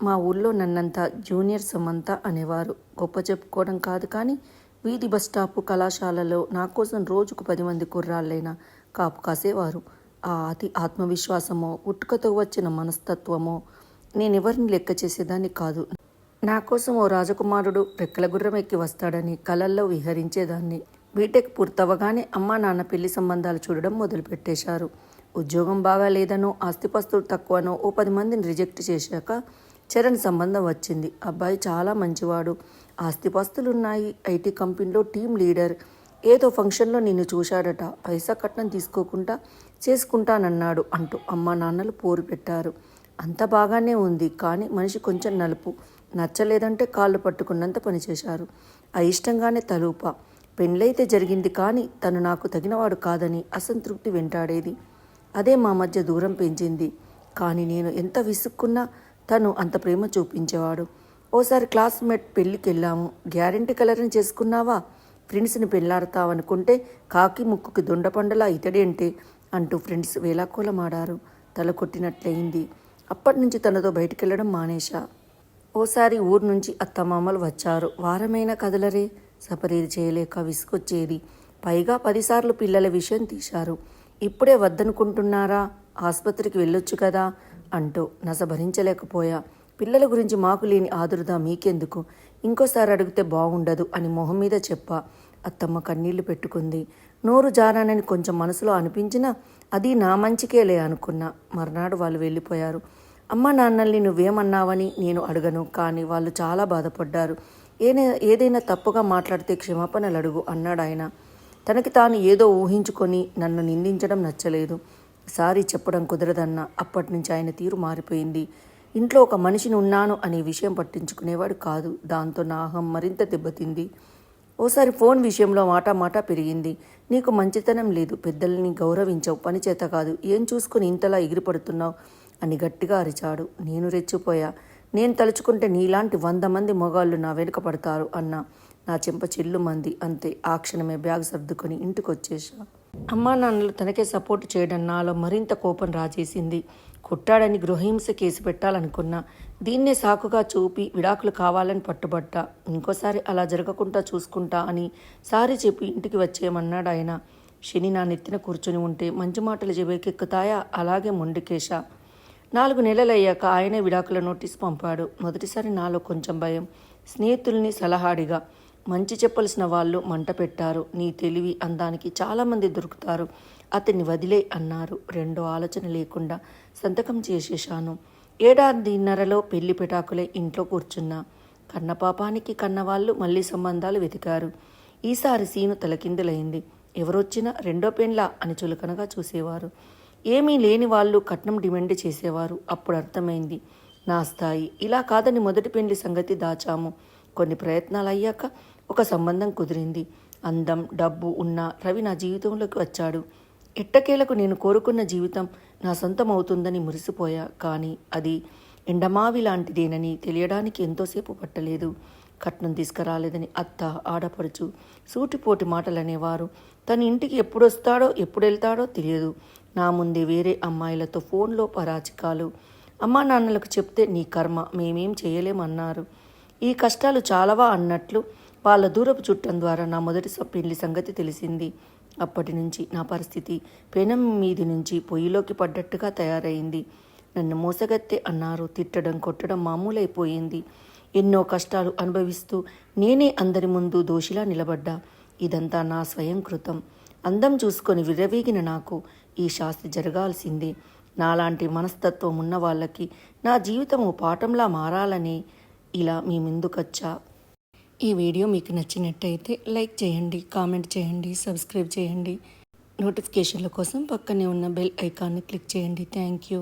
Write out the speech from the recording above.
మా ఊళ్ళో నన్నంతా జూనియర్ సమంత అనేవారు. గొప్ప చెప్పుకోవడం కాదు కానీ వీధి బస్ స్టాపు కళాశాలలో నా కోసం రోజుకు పది మంది కుర్రాళ్ళైనా కాపు కాసేవారు. ఆ అతి ఆత్మవిశ్వాసమో ఉట్టుకతో వచ్చిన మనస్తత్వమో నేనెవరిని లెక్క చేసేదాన్ని కాదు. నా కోసం ఓ రాజకుమారుడు రెక్కల గుర్రం ఎక్కి వస్తాడని కలల్లో విహరించేదాన్ని. బీటెక్ పూర్తవగానే అమ్మా నాన్న పెళ్ళి సంబంధాలు చూడడం మొదలుపెట్టేశారు. ఉద్యోగం బాగా లేదనో ఆస్తిపస్తులు తక్కువనో ఓ పది మందిని రిజెక్ట్ చేశాక చరణ్ సంబంధం వచ్చింది. అబ్బాయి చాలా మంచివాడు. ఆస్తిపాస్తులున్నాయి. ఐటీ కంపెనీలో టీం లీడర్. ఏదో ఫంక్షన్లో నిన్ను చూశాడట. పైసా కట్నం తీసుకోకుండా చేసుకుంటానన్నాడు అంటూ అమ్మా నాన్నలు పోరు పెట్టారు. అంత బాగానే ఉంది. కానీ మనిషి కొంచెం నలుపు. నచ్చలేదంటే కాళ్ళు పట్టుకున్నంత పనిచేశారు అయిష్టంగానే తలూప. పెళ్ళైతే జరిగింది కానీ తను నాకు తగినవాడు కాదని అసంతృప్తి వెంటాడేది. అదే మా మధ్య దూరం పెంచింది. కానీ నేను ఎంత విసుక్కున్నా తను అంత ప్రేమ చూపించేవాడు. ఓసారి క్లాస్మేట్ పెళ్ళికి వెళ్ళాము గ్యారెంటీ కలర్ని చేసుకున్నావా? ఫ్రెండ్స్ని పెళ్ళాడతావనుకుంటే కాకి ముక్కుకి దొండపండలా ఇతడేంటే? అంటూ ఫ్రెండ్స్ వేలాకోలమాడారు. తల కొట్టినట్లయింది. అప్పటి నుంచి తనతో బయటికెళ్ళడం మానేశా. ఓసారి ఊరు నుంచి అత్తమామలు వచ్చారు. వారమైన కదలరే? సపరీది చేయలేక విసుకొచ్చేది పైగా పదిసార్లు పిల్లల విషయం తీశారు. ఇప్పుడే వద్దనుకుంటున్నారా? ఆసుపత్రికి వెళ్ళొచ్చు కదా? అంటూ నస భరించలేకపోయా పిల్లల గురించి మాకు లేని ఆదురుదా మీకెందుకు? ఇంకోసారి అడిగితే బాగుండదు అని మొహం మీద చెప్పా. అత్తమ్మ కన్నీళ్ళు పెట్టుకుంది. నోరు జారానని కొంచెం మనసులో అనిపించినా అది నా మంచికేలే అనుకున్నా. మర్నాడు వాళ్ళు వెళ్ళిపోయారు. అమ్మ నాన్నల్ని నువ్వేమన్నావని నేను అడగను కానీ వాళ్ళు చాలా బాధపడ్డారు. ఏనే ఏదైనా తప్పుగా మాట్లాడితే క్షమాపణలు అడుగు అన్నాడు ఆయన తనకి తాను ఏదో ఊహించుకొని నన్ను నిందించడం నచ్చలేదు. సారీ చెప్పడం కుదరదన్న అప్పటి నుంచి ఆయన తీరు మారిపోయింది. ఇంట్లో ఒక మనిషిని ఉన్నాను అనే విషయం పట్టించుకునేవాడు కాదు. దాంతో నా అహం మరింత దెబ్బతింది. ఓసారి ఫోన్ విషయంలో మాట మాట పెరిగింది. నీకు మంచితనం లేదు. పెద్దల్ని గౌరవించవు. పని చేత కాదు. ఏం చూసుకుని ఇంతలా ఎగిరిపడుతున్నావు? అని గట్టిగా అరిచాడు. నేను రెచ్చిపోయా. నేను తలుచుకుంటే నీలాంటి వంద మంది మొగాళ్ళు నా వెనుక పడతారు అన్న. నా చెంప చెల్లు మంది. అంతే. ఆ క్షణమే బ్యాగ్ సర్దుకొని ఇంటికి వచ్చేసా అమ్మా నాన్నలు తనకే సపోర్ట్ చేయడం నాలో మరింత కోపం రాజేసింది. కొట్టాడని గృహహింస కేసు పెట్టాలనుకున్నా దీన్నే సాకుగా చూపి విడాకులు కావాలని పట్టుబట్టా. ఇంకోసారి అలా జరగకుండా చూసుకుంటా అని సారీ చెప్పి ఇంటికి వచ్చేయమన్నాడు ఆయన. శని నా నెత్తిన కూర్చుని ఉంటే మంచి మాటలు చెవేకెక్కుతాయా అలాగే మొండికేశ. నాలుగు నెలలయ్యాక ఆయనే విడాకుల నోటీస్ పంపాడు. మొదటిసారి నాలో కొంచెం భయం. స్నేహితుల్ని సలహాడిగా. మంచి చెప్పవలసిన వాళ్ళు మంట పెట్టారు. నీ తెలివి అందానికి చాలామంది దొరుకుతారు. అతన్ని వదిలే అన్నారు. రెండో ఆలోచన లేకుండా సంతకం చేసేశాను. ఏడాదిన్నరలో పెళ్ళి పెటాకులే ఇంట్లో కూర్చున్నా. కన్నపాపానికి కన్నవాళ్ళు మళ్ళీ సంబంధాలు వెతికారు. ఈసారి సీను తలకిందులైంది ఎవరొచ్చినా రెండో పెండ్లా అని చులకనగా చూసేవారు. ఏమీ లేని వాళ్ళు కట్నం డిమాండ్ చేసేవారు. అప్పుడు అర్థమైంది. నా స్థాయి. ఇలా కాదని మొదటి పెండ్లి సంగతి దాచాము. కొన్ని ప్రయత్నాలు అయ్యాక ఒక సంబంధం కుదిరింది. అందం డబ్బు ఉన్న రవి నా జీవితంలోకి వచ్చాడు. ఎట్టకేలకు నేను కోరుకున్న జీవితం నా సొంతం అవుతుందని మురిసిపోయా. కానీ అది ఎండమావి లాంటిదేనని తెలియడానికి ఎంతోసేపు పట్టలేదు. కట్నం తీసుకురాలేదని అత్త ఆడపడుచు సూటిపోటి మాటలనేవారు. తన ఇంటికి ఎప్పుడొస్తాడో ఎప్పుడు వెళ్తాడో తెలియదు. నా ముందే వేరే అమ్మాయిలతో ఫోన్లో పరాచికాలు. అమ్మా నాన్నలకు చెప్తే నీ కర్మ మేమేం చేయలేమన్నారు. ఈ కష్టాలు చాలవా అన్నట్లు వాళ్ళ దూరపు చుట్టం ద్వారా నా మొదటి పెళ్ళి సంగతి తెలిసింది. అప్పటి నుంచి నా పరిస్థితి పెనం మీది నుంచి పొయ్యిలోకి పడ్డట్టుగా తయారైంది. నన్ను మోసగత్తే అన్నారు. తిట్టడం కొట్టడం మామూలైపోయింది. ఎన్నో కష్టాలు అనుభవిస్తూ నేనే అందరి ముందు దోషిలా నిలబడ్డా. ఇదంతా నా స్వయం కృతం. అందం చూసుకొని విరవీగిన నాకు ఈ శాస్తి జరగాల్సిందే. నాలాంటి మనస్తత్వం ఉన్న వాళ్ళకి నా జీవితం ఓ పాఠంలా మారాలని ఇలా మీ ముందుకొచ్చా ఈ వీడియో మీకు నచ్చినట్టయితే లైక్ చేయండి కామెంట్ చేయండి సబ్స్క్రైబ్ చేయండి. నోటిఫికేషన్ల కోసం పక్కనే ఉన్న బెల్ ఐకాన్ని క్లిక్ చేయండి. Thank you.